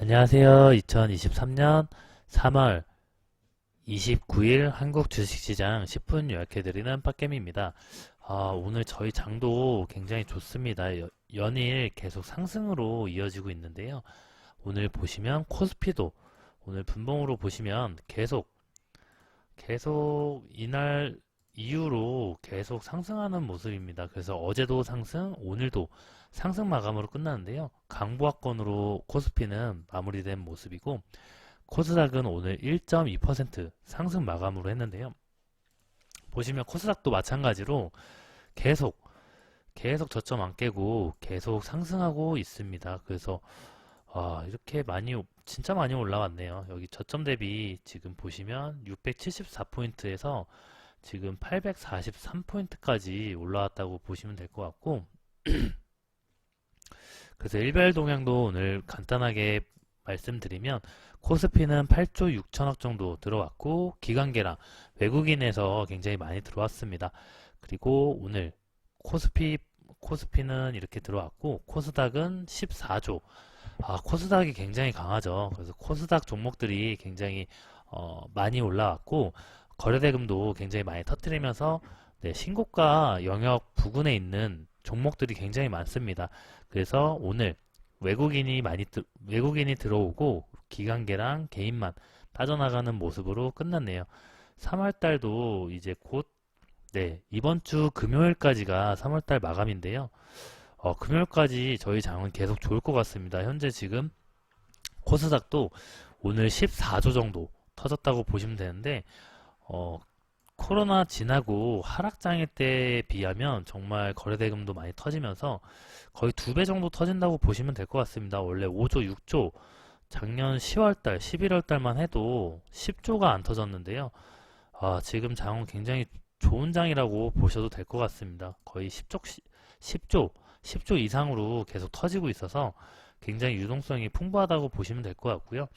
안녕하세요. 2023년 3월 29일 한국 주식시장 10분 요약해드리는 빡겜입니다. 아, 오늘 저희 장도 굉장히 좋습니다. 여- 연일 계속 상승으로 이어지고 있는데요. 오늘 보시면 코스피도 오늘 분봉으로 보시면 계속 계속 이날 이후로 계속 상승하는 모습입니다. 그래서 어제도 상승, 오늘도 상승 마감으로 끝났는데요. 강보합권으로 코스피는 마무리된 모습이고 코스닥은 오늘 1.2% 상승 마감으로 했는데요. 보시면 코스닥도 마찬가지로 계속 계속 저점 안 깨고 계속 상승하고 있습니다. 그래서 아, 이렇게 많이 오- 진짜 많이 올라왔네요. 여기 저점 대비 지금 보시면 674포인트에서 지금 843포인트까지 올라왔다고 보시면 될 것 같고 그래서 일별 동향도 오늘 간단하게 말씀드리면 코스피는 8조 6천억 정도 들어왔고 기관계랑 외국인에서 굉장히 많이 들어왔습니다. 그리고 오늘 코스피 코스피는 이렇게 들어왔고 코스닥은 14조. 아, 코스닥이 굉장히 강하죠. 그래서 코스닥 종목들이 굉장히 어, 많이 올라왔고 거래대금도 굉장히 많이 터뜨리면서 네, 신고가 영역 부근에 있는 종목들이 굉장히 많습니다. 그래서 오늘 외국인이 많이 들- 외국인이 들어오고 기관계랑 개인만 빠져나가는 모습으로 끝났네요. 3월 달도 이제 곧 네, 이번 주 금요일까지가 3월 달 마감인데요. 어, 금요일까지 저희 장은 계속 좋을 것 같습니다. 현재 지금 코스닥도 오늘 14조 정도 터졌다고 보시면 되는데 어, 코로나 지나고 하락장일 때에 비하면 정말 거래대금도 많이 터지면서 거의 두 배 정도 터진다고 보시면 될 것 같습니다. 원래 5조, 6조, 작년 10월달, 11월달만 해도 10조가 안 터졌는데요. 아, 지금 장은 굉장히 좋은 장이라고 보셔도 될 것 같습니다. 거의 10조, 10조, 10조 이상으로 계속 터지고 있어서 굉장히 유동성이 풍부하다고 보시면 될 것 같고요.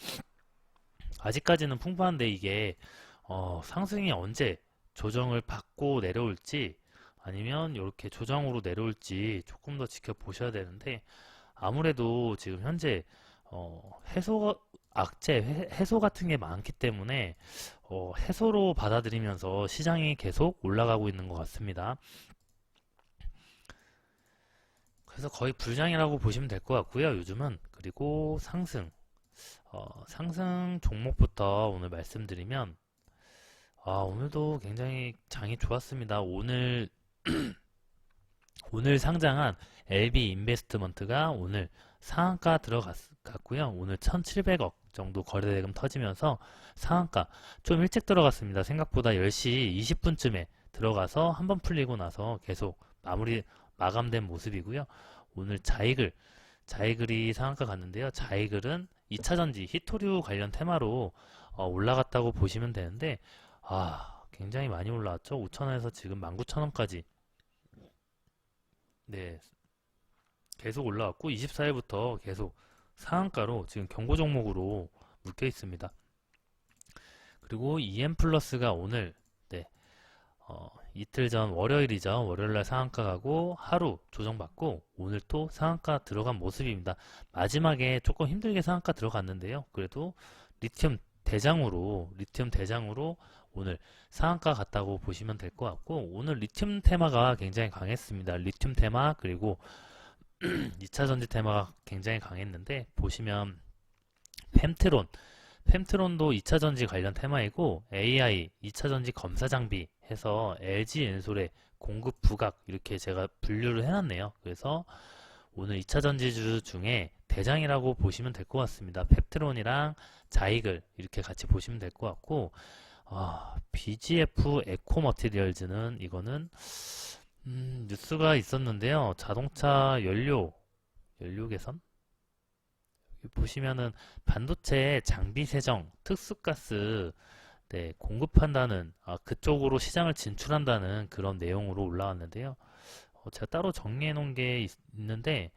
아직까지는 풍부한데 이게 어, 상승이 언제 조정을 받고 내려올지 아니면 이렇게 조정으로 내려올지 조금 더 지켜보셔야 되는데 아무래도 지금 현재 어, 해소 악재 해- 해소 같은 게 많기 때문에 어, 해소로 받아들이면서 시장이 계속 올라가고 있는 것 같습니다. 그래서 거의 불장이라고 보시면 될 것 같고요. 요즘은 그리고 상승 어, 상승 종목부터 오늘 말씀드리면 아, 오늘도 굉장히 장이 좋았습니다. 오늘 오늘 상장한 LB 인베스트먼트가 오늘 상한가 들어갔고요. 오늘 1,700억 정도 거래대금 터지면서 상한가 좀 일찍 들어갔습니다. 생각보다 10시 20분쯤에 들어가서 한번 풀리고 나서 계속 마무리 마감된 모습이고요. 오늘 자이글 자이글이 상한가 갔는데요. 자이글은 2차전지 히토류 관련 테마로 어, 올라갔다고 보시면 되는데 아, 굉장히 많이 올라왔죠. 5천원에서 지금 19,000원까지. 네, 계속 올라왔고 24일부터 계속 상한가로 지금 경고 종목으로 묶여 있습니다. 그리고 EM 플러스가 오늘 네, 어, 이틀 전 월요일이죠. 월요일날 상한가 가고 하루 조정받고 오늘 또 상한가 들어간 모습입니다. 마지막에 조금 힘들게 상한가 들어갔는데요. 그래도 리튬 대장으로 리튬 대장으로 오늘 상한가 갔다고 보시면 될 것 같고 오늘 리튬 테마가 굉장히 강했습니다. 리튬 테마 그리고 2차 전지 테마가 굉장히 강했는데 보시면 펜트론 펜트론도 2차 전지 관련 테마이고 AI 2차 전지 검사 장비 해서 LG 엔솔의 공급 부각 이렇게 제가 분류를 해놨네요. 그래서 오늘 2차 전지주 중에 대장이라고 보시면 될 것 같습니다. 펩트론이랑 자이글 이렇게 같이 보시면 될 것 같고 아, BGF 에코 머티리얼즈는 이거는 음, 뉴스가 있었는데요. 자동차 연료 연료 개선? 보시면은 반도체 장비 세정 특수가스 네, 공급한다는 아, 그쪽으로 시장을 진출한다는 그런 내용으로 올라왔는데요. 어, 제가 따로 정리해 놓은 게 있, 있는데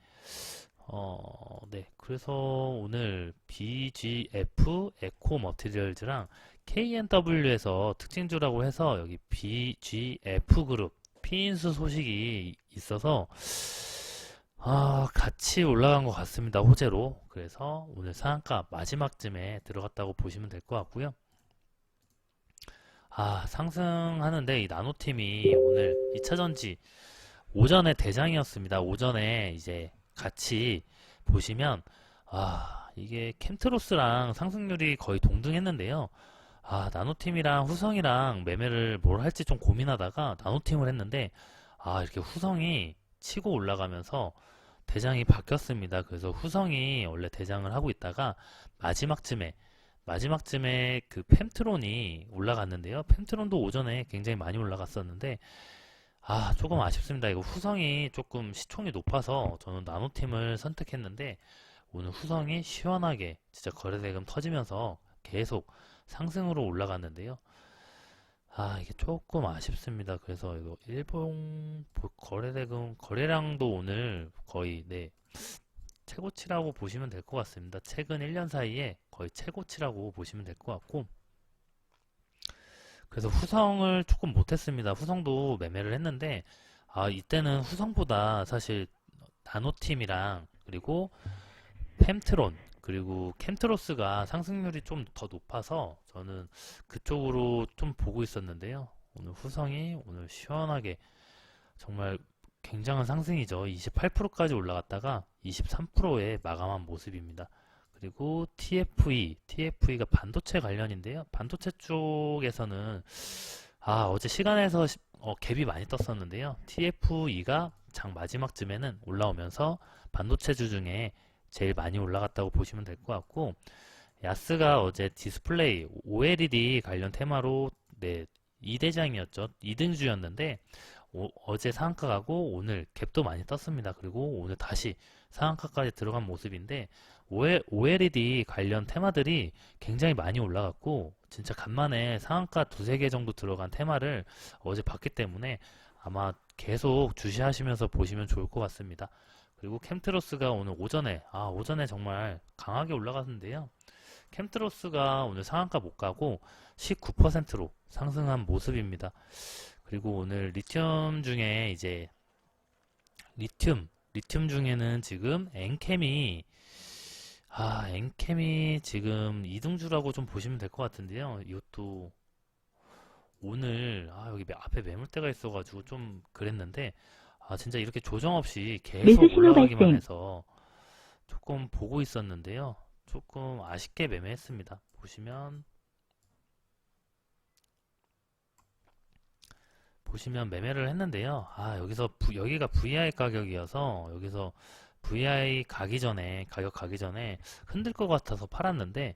어, 네. 그래서 오늘 BGF 에코 머티리얼즈랑 KNW에서 특징주라고 해서 여기 BGF 그룹 피인수 소식이 있어서 아, 같이 올라간 것 같습니다. 호재로. 그래서 오늘 상한가 마지막쯤에 들어갔다고 보시면 될 것 같고요. 아, 상승하는데 이 나노팀이 오늘 2차전지 오전에 대장이었습니다. 오전에 이제 같이 보시면 아, 이게 캠트로스랑 상승률이 거의 동등했는데요. 아, 나노팀이랑 후성이랑 매매를 뭘 할지 좀 고민하다가 나노팀을 했는데 아, 이렇게 후성이 치고 올라가면서 대장이 바뀌었습니다. 그래서 후성이 원래 대장을 하고 있다가 마지막쯤에 마지막쯤에 그 펜트론이 올라갔는데요. 펜트론도 오전에 굉장히 많이 올라갔었는데 아 조금 아쉽습니다. 이거 후성이 조금 시총이 높아서 저는 나노팀을 선택했는데 오늘 후성이 시원하게 진짜 거래대금 터지면서 계속 상승으로 올라갔는데요. 아, 이게 조금 아쉽습니다. 그래서 이거 일본 보- 거래대금 거래량도 오늘 거의 네 최고치라고 보시면 될 것 같습니다. 최근 1년 사이에 거의 최고치라고 보시면 될 것 같고 그래서 후성을 조금 못했습니다. 후성도 매매를 했는데 아 이때는 후성보다 사실 나노팀이랑 그리고 펜트론 그리고 캠트로스가 상승률이 좀 더 높아서 저는 그쪽으로 좀 보고 있었는데요. 오늘 후성이 오늘 시원하게 정말 굉장한 상승이죠. 28%까지 올라갔다가 23%에 마감한 모습입니다. 그리고 TFE, TFE가 반도체 관련인데요. 반도체 쪽에서는 아 어제 시간에서 시- 어, 갭이 많이 떴었는데요. TFE가 장 마지막쯤에는 올라오면서 반도체주 중에 제일 많이 올라갔다고 보시면 될 것 같고 야스가 어제 디스플레이 OLED 관련 테마로 네 2대장이었죠. 2등주였는데 어제 상한가 가고 오늘 갭도 많이 떴습니다. 그리고 오늘 다시 상한가까지 들어간 모습인데 OLED 관련 테마들이 굉장히 많이 올라갔고 진짜 간만에 상한가 두세 개 정도 들어간 테마를 어제 봤기 때문에 아마 계속 주시하시면서 보시면 좋을 것 같습니다. 그리고 캠트로스가 오늘 오전에 아 오전에 정말 강하게 올라갔는데요. 캠트로스가 오늘 상한가 못 가고 19%로 상승한 모습입니다. 그리고 오늘 리튬 중에 이제 리튬 리튬 중에는 지금 엔캠이 아 엔캠이 지금 2등주라고 좀 보시면 될 것 같은데요. 이것도 오늘 아 여기 매- 앞에 매물대가 있어가지고 좀 그랬는데 아 진짜 이렇게 조정 없이 계속 매수 신호 올라가기만 발생. 해서 조금 보고 있었는데요. 조금 아쉽게 매매했습니다. 보시면 보시면 매매를 했는데요. 아, 여기서 부- 여기가 VI 가격이어서 여기서 VI 가기 전에 가격 가기 전에 흔들 것 같아서 팔았는데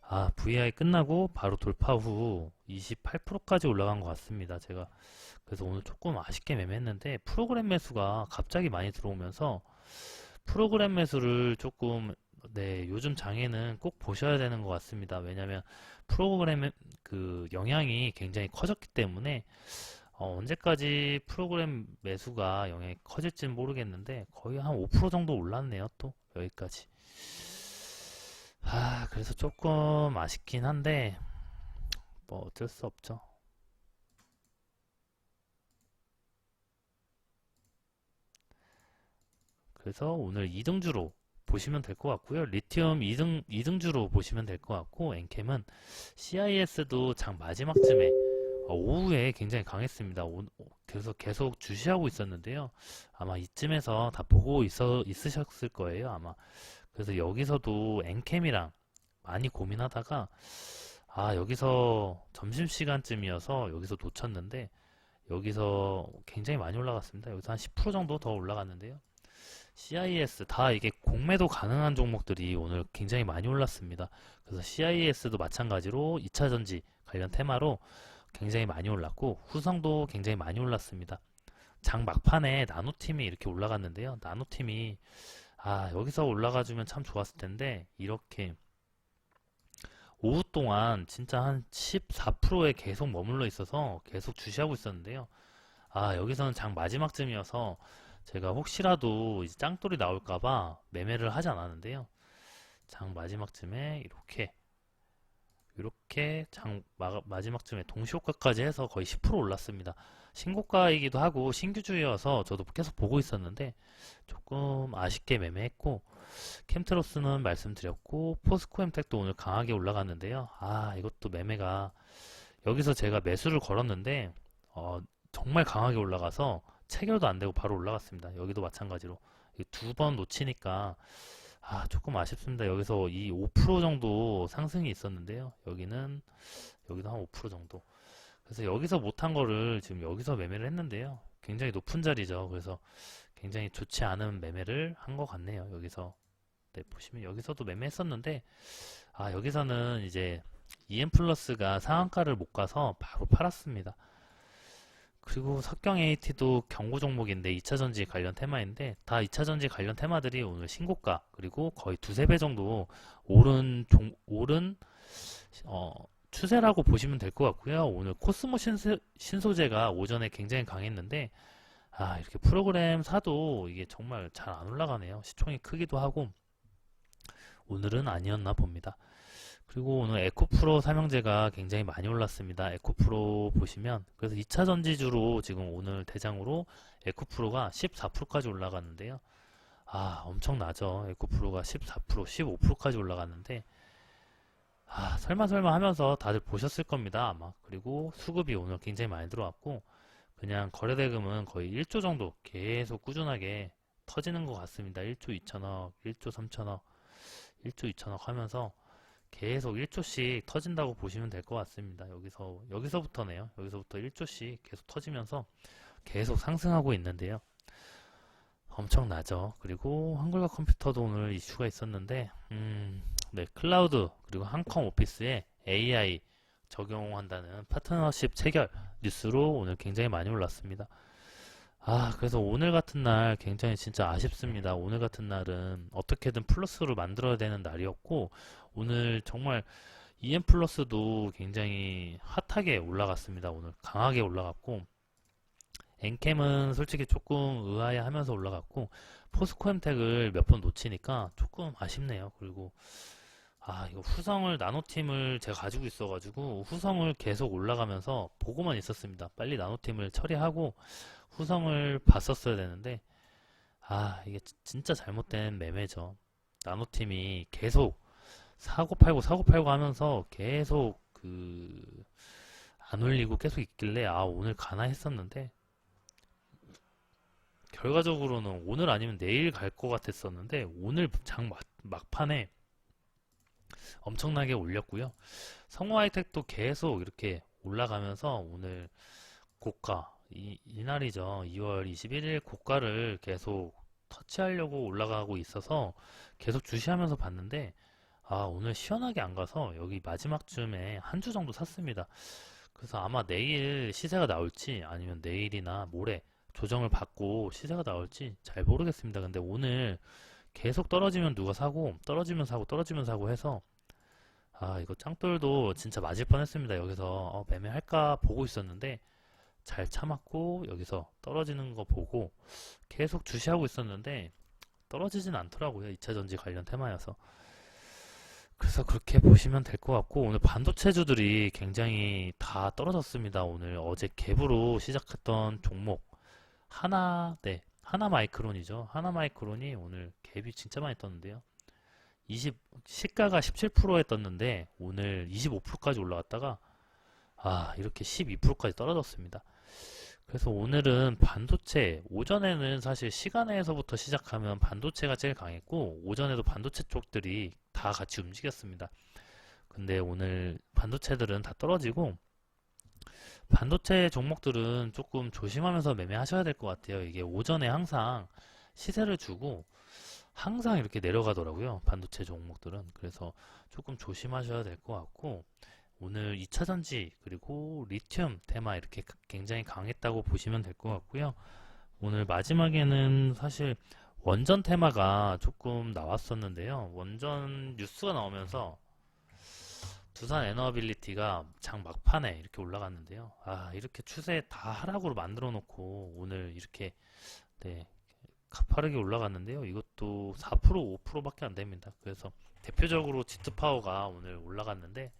아, VI 끝나고 바로 돌파 후 28%까지 올라간 것 같습니다. 제가 그래서 오늘 조금 아쉽게 매매했는데 프로그램 매수가 갑자기 많이 들어오면서 프로그램 매수를 조금 네, 요즘 장에는 꼭 보셔야 되는 것 같습니다. 왜냐하면 프로그램 그 영향이 굉장히 커졌기 때문에 어, 언제까지 프로그램 매수가 영향이 커질지는 모르겠는데 거의 한 5% 정도 올랐네요. 또 여기까지. 아, 그래서 조금 아쉽긴 한데 뭐 어쩔 수 없죠. 그래서 오늘 2등주로 보시면 될 것 같고요. 리튬 2등, 2등주로 보시면 될 것 같고, 엔캠은 CIS도 장 마지막쯤에 어, 오후에 굉장히 강했습니다. 오- 그래서 계속 주시하고 있었는데요. 아마 이쯤에서 다 보고 있어, 있으셨을 거예요. 아마. 그래서 여기서도 엔캠이랑 많이 고민하다가, 아, 여기서 점심시간쯤이어서 여기서 놓쳤는데, 여기서 굉장히 많이 올라갔습니다. 여기서 한 10% 정도 더 올라갔는데요. CIS 다 이게 공매도 가능한 종목들이 오늘 굉장히 많이 올랐습니다. 그래서 CIS도 마찬가지로 2차 전지 관련 테마로 굉장히 많이 올랐고 후성도 굉장히 많이 올랐습니다. 장 막판에 나노팀이 이렇게 올라갔는데요. 나노팀이 아 여기서 올라가주면 참 좋았을 텐데 이렇게 오후 동안 진짜 한 14%에 계속 머물러 있어서 계속 주시하고 있었는데요. 아 여기서는 장 마지막쯤이어서 제가 혹시라도 이제 짱돌이 나올까봐 매매를 하지 않았는데요. 장 마지막쯤에 이렇게 이렇게 장 마, 마지막쯤에 동시호가까지 해서 거의 10% 올랐습니다. 신고가이기도 하고 신규주의여서 저도 계속 보고 있었는데 조금 아쉽게 매매했고 캠트로스는 말씀드렸고 포스코 엠텍도 오늘 강하게 올라갔는데요. 아 이것도 매매가 여기서 제가 매수를 걸었는데 어, 정말 강하게 올라가서 체결도 안 되고 바로 올라갔습니다. 여기도 마찬가지로 두 번 놓치니까 아, 조금 아쉽습니다. 여기서 이 5% 정도 상승이 있었는데요. 여기는 여기도 한 5% 정도. 그래서 여기서 못한 거를 지금 여기서 매매를 했는데요. 굉장히 높은 자리죠. 그래서 굉장히 좋지 않은 매매를 한 것 같네요. 여기서 네, 보시면 여기서도 매매했었는데 아, 여기서는 이제 EM 플러스가 상한가를 못 가서 바로 팔았습니다. 그리고 석경 AT도 경고 종목인데 2차전지 관련 테마인데 다 2차전지 관련 테마들이 오늘 신고가 그리고 거의 두세 배 정도 오른 종, 오른 어, 추세라고 보시면 될 것 같고요. 오늘 코스모 신소, 신소재가 오전에 굉장히 강했는데 아 이렇게 프로그램 사도 이게 정말 잘 안 올라가네요. 시총이 크기도 하고 오늘은 아니었나 봅니다. 그리고 오늘 에코프로 삼형제가 굉장히 많이 올랐습니다. 에코프로 보시면 그래서 2차 전지주로 지금 오늘 대장으로 에코프로가 14%까지 올라갔는데요. 아 엄청나죠. 에코프로가 14% 15%까지 올라갔는데 아 설마 설마 하면서 다들 보셨을 겁니다. 아마 그리고 수급이 오늘 굉장히 많이 들어왔고 그냥 거래대금은 거의 1조 정도 계속 꾸준하게 터지는 것 같습니다. 1조 2천억, 1조 3천억, 1조 2천억 하면서 계속 1조씩 터진다고 보시면 될 것 같습니다. 여기서 여기서부터네요. 여기서부터 1조씩 계속 터지면서 계속 상승하고 있는데요. 엄청나죠. 그리고 한글과 컴퓨터도 오늘 이슈가 있었는데, 음, 네, 클라우드 그리고 한컴 오피스에 AI 적용한다는 파트너십 체결 뉴스로 오늘 굉장히 많이 올랐습니다. 아, 그래서 오늘 같은 날 굉장히 진짜 아쉽습니다. 오늘 같은 날은 어떻게든 플러스로 만들어야 되는 날이었고, 오늘 정말 EM 플러스도 굉장히 핫하게 올라갔습니다. 오늘 강하게 올라갔고, 엔캠은 솔직히 조금 의아해 하면서 올라갔고, 포스코 엠텍을 몇 번 놓치니까 조금 아쉽네요. 그리고, 아, 이거 후성을, 나노팀을 제가 가지고 있어가지고, 후성을 계속 올라가면서 보고만 있었습니다. 빨리 나노팀을 처리하고, 후성을 봤었어야 되는데 아 이게 진짜 잘못된 매매죠 나노팀이 계속 사고 팔고 사고 팔고 하면서 계속 그 안 올리고 계속 있길래 아 오늘 가나 했었는데 결과적으로는 오늘 아니면 내일 갈 것 같았었는데 오늘 장 막, 막판에 엄청나게 올렸고요 성우 하이텍도 계속 이렇게 올라가면서 오늘 고가 이, 이날이죠. 2월 21일 고가를 계속 터치하려고 올라가고 있어서 계속 주시하면서 봤는데 아 오늘 시원하게 안 가서 여기 마지막 쯤에 한 주 정도 샀습니다. 그래서 아마 내일 시세가 나올지 아니면 내일이나 모레 조정을 받고 시세가 나올지 잘 모르겠습니다. 근데 오늘 계속 떨어지면 누가 사고 떨어지면 사고 떨어지면 사고 해서 아 이거 짱돌도 진짜 맞을 뻔했습니다. 여기서 어, 매매할까 보고 있었는데 잘 참았고 여기서 떨어지는 거 보고 계속 주시하고 있었는데 떨어지진 않더라고요. 2차전지 관련 테마여서. 그래서 그렇게 보시면 될 것 같고 오늘 반도체주들이 굉장히 다 떨어졌습니다. 오늘 어제 갭으로 시작했던 종목 하나 네 하나 마이크론이죠. 하나 마이크론이 오늘 갭이 진짜 많이 떴는데요. 20 시가가 17%에 떴는데 오늘 25%까지 올라갔다가 아 이렇게 12%까지 떨어졌습니다. 그래서 오늘은 반도체, 오전에는 사실 시간에서부터 시작하면 반도체가 제일 강했고, 오전에도 반도체 쪽들이 다 같이 움직였습니다. 근데 오늘 반도체들은 다 떨어지고, 반도체 종목들은 조금 조심하면서 매매하셔야 될 것 같아요. 이게 오전에 항상 시세를 주고, 항상 이렇게 내려가더라고요. 반도체 종목들은. 그래서 조금 조심하셔야 될 것 같고, 오늘 2차전지 그리고 리튬 테마 이렇게 굉장히 강했다고 보시면 될 것 같고요. 오늘 마지막에는 사실 원전 테마가 조금 나왔었는데요. 원전 뉴스가 나오면서 두산 에너빌리티가 장 막판에 이렇게 올라갔는데요. 아 이렇게 추세 다 하락으로 만들어 놓고 오늘 이렇게 네 가파르게 올라갔는데요. 이것도 4% 5%밖에 안 됩니다. 그래서 대표적으로 지트 파워가 오늘 올라갔는데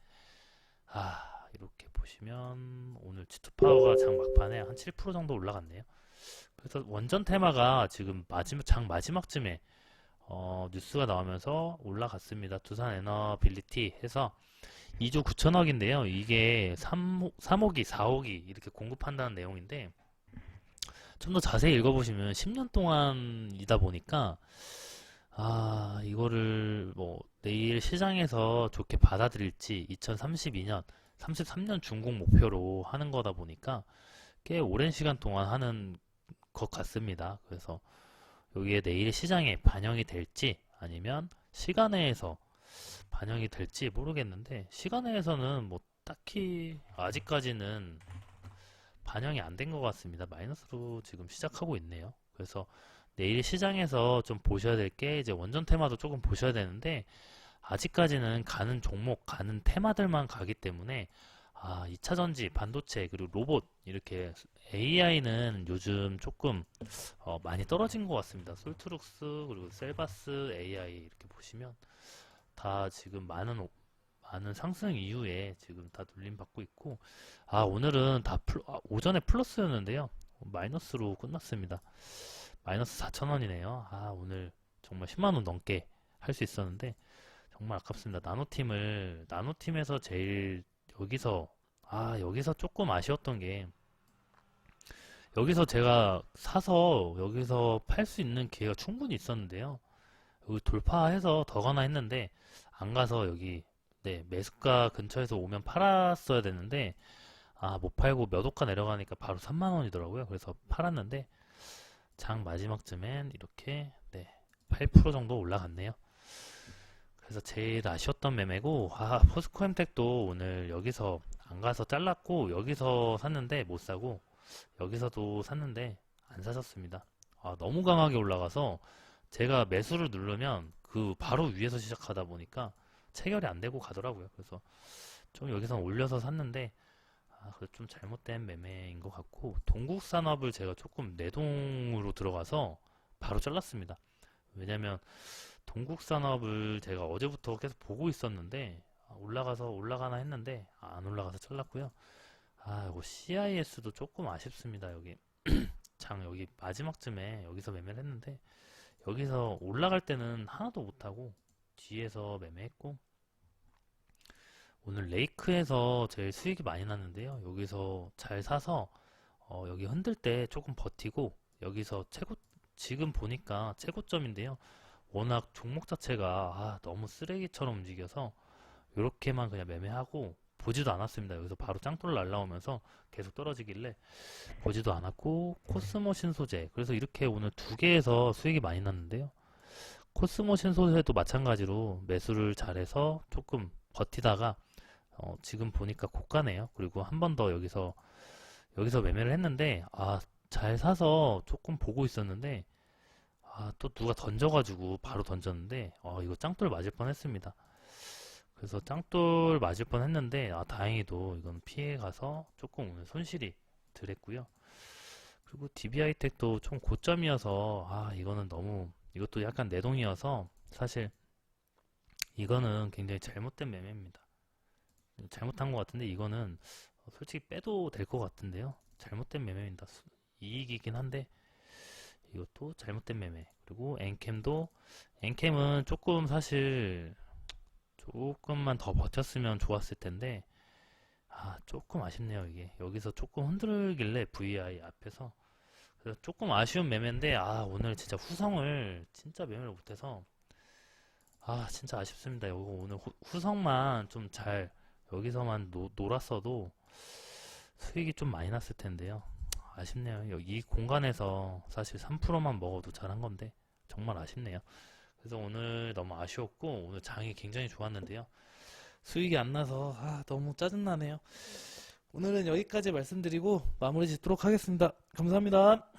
아, 이렇게 보시면 오늘 G2파워가 장 막판에 한 7% 정도 올라갔네요. 그래서 원전 테마가 지금 마지막 장 마지막쯤에 어, 뉴스가 나오면서 올라갔습니다. 두산 에너빌리티 해서 2조 9천억인데요. 이게 3, 3호기, 4호기 이렇게 공급한다는 내용인데 좀 더 자세히 읽어보시면 10년 동안이다 보니까 아, 이거를 뭐 내일 시장에서 좋게 받아들일지 2032년, 33년 준공 목표로 하는 거다 보니까 꽤 오랜 시간 동안 하는 것 같습니다. 그래서 여기에 내일 시장에 반영이 될지 아니면 시간외에서 반영이 될지 모르겠는데 시간외에서는 뭐 딱히 아직까지는 반영이 안 된 것 같습니다. 마이너스로 지금 시작하고 있네요. 그래서 내일 시장에서 좀 보셔야 될 게 이제 원전 테마도 조금 보셔야 되는데 아직까지는 가는 종목, 가는 테마들만 가기 때문에 아, 2차 전지, 반도체, 그리고 로봇 이렇게 AI는 요즘 조금 어, 많이 떨어진 것 같습니다. 솔트룩스 그리고 셀바스 AI 이렇게 보시면 다 지금 많은 오- 많은 상승 이후에 지금 다 눌림 받고 있고 아 오늘은 다 플- 아, 오전에 플러스였는데요 마이너스로 끝났습니다. 마이너스 4천원이네요. 아 오늘 정말 10만원 넘게 할 수 있었는데 정말 아깝습니다. 나노팀을 나노팀에서 제일 여기서 아 여기서 조금 아쉬웠던 게 여기서 제가 사서 여기서 팔 수 있는 기회가 충분히 있었는데요. 여기 돌파해서 더 가나 했는데 안 가서 여기 네 매수가 근처에서 오면 팔았어야 되는데 아 못 팔고 몇 호가 내려가니까 바로 3만 원이더라고요. 그래서 팔았는데 장 마지막쯤엔 이렇게 네 8% 정도 올라갔네요. 그래서 제일 아쉬웠던 매매고 아 포스코엠텍도 오늘 여기서 안 가서 잘랐고 여기서 샀는데 못 사고 여기서도 샀는데 안 사셨습니다. 아, 너무 강하게 올라가서 제가 매수를 누르면 그 바로 위에서 시작하다 보니까 체결이 안 되고 가더라고요. 그래서 좀 여기서 올려서 샀는데 아, 그좀 잘못된 매매인 것 같고 동국산업을 제가 조금 내동으로 들어가서 바로 잘랐습니다. 왜냐면 동국산업을 제가 어제부터 계속 보고 있었는데 아, 올라가서 올라가나 했는데 아, 안 올라가서 잘랐고요. 아, 이거 CIS도 조금 아쉽습니다. 여기 장 여기 마지막쯤에 여기서 매매를 했는데 여기서 올라갈 때는 하나도 못하고 뒤에서 매매했고 오늘 레이크에서 제일 수익이 많이 났는데요. 여기서 잘 사서 어, 여기 흔들 때 조금 버티고 여기서 최고 지금 보니까 최고점인데요. 워낙 종목 자체가 아, 너무 쓰레기처럼 움직여서 이렇게만 그냥 매매하고 보지도 않았습니다. 여기서 바로 짱돌 날라오면서 계속 떨어지길래 보지도 않았고 코스모 신소재 그래서 이렇게 오늘 두 개에서 수익이 많이 났는데요. 코스모 신소재도 마찬가지로 매수를 잘해서 조금 버티다가 어, 지금 보니까 고가네요. 그리고 한 번 더 여기서 여기서 매매를 했는데 아, 잘 사서 조금 보고 있었는데 아, 또 누가 던져가지고 바로 던졌는데 아, 이거 짱돌 맞을 뻔했습니다. 그래서 짱돌 맞을 뻔했는데 아, 다행히도 이건 피해 가서 조금 오늘 손실이 덜했고요. 그리고 DB하이텍도 좀 고점이어서 아, 이거는 너무 이것도 약간 내동이어서 사실 이거는 굉장히 잘못된 매매입니다. 잘못한 것 같은데 이거는 솔직히 빼도 될 것 같은데요. 잘못된 매매입니다. 수- 이익이긴 한데 이것도 잘못된 매매. 그리고 엔캠도 엔캠은 조금 사실 조금만 더 버텼으면 좋았을 텐데 아 조금 아쉽네요 이게 여기서 조금 흔들길래 VI 앞에서 그래서 조금 아쉬운 매매인데 아 오늘 진짜 후성을 진짜 매매를 못해서 아 진짜 아쉽습니다. 이거 오늘 후, 후성만 좀잘 여기서만 노, 놀았어도 수익이 좀 많이 났을 텐데요. 아쉽네요. 여기 이 공간에서 사실 3%만 먹어도 잘한 건데 정말 아쉽네요. 그래서 오늘 너무 아쉬웠고 오늘 장이 굉장히 좋았는데요. 수익이 안 나서 아, 너무 짜증나네요. 오늘은 여기까지 말씀드리고 마무리 짓도록 하겠습니다. 감사합니다.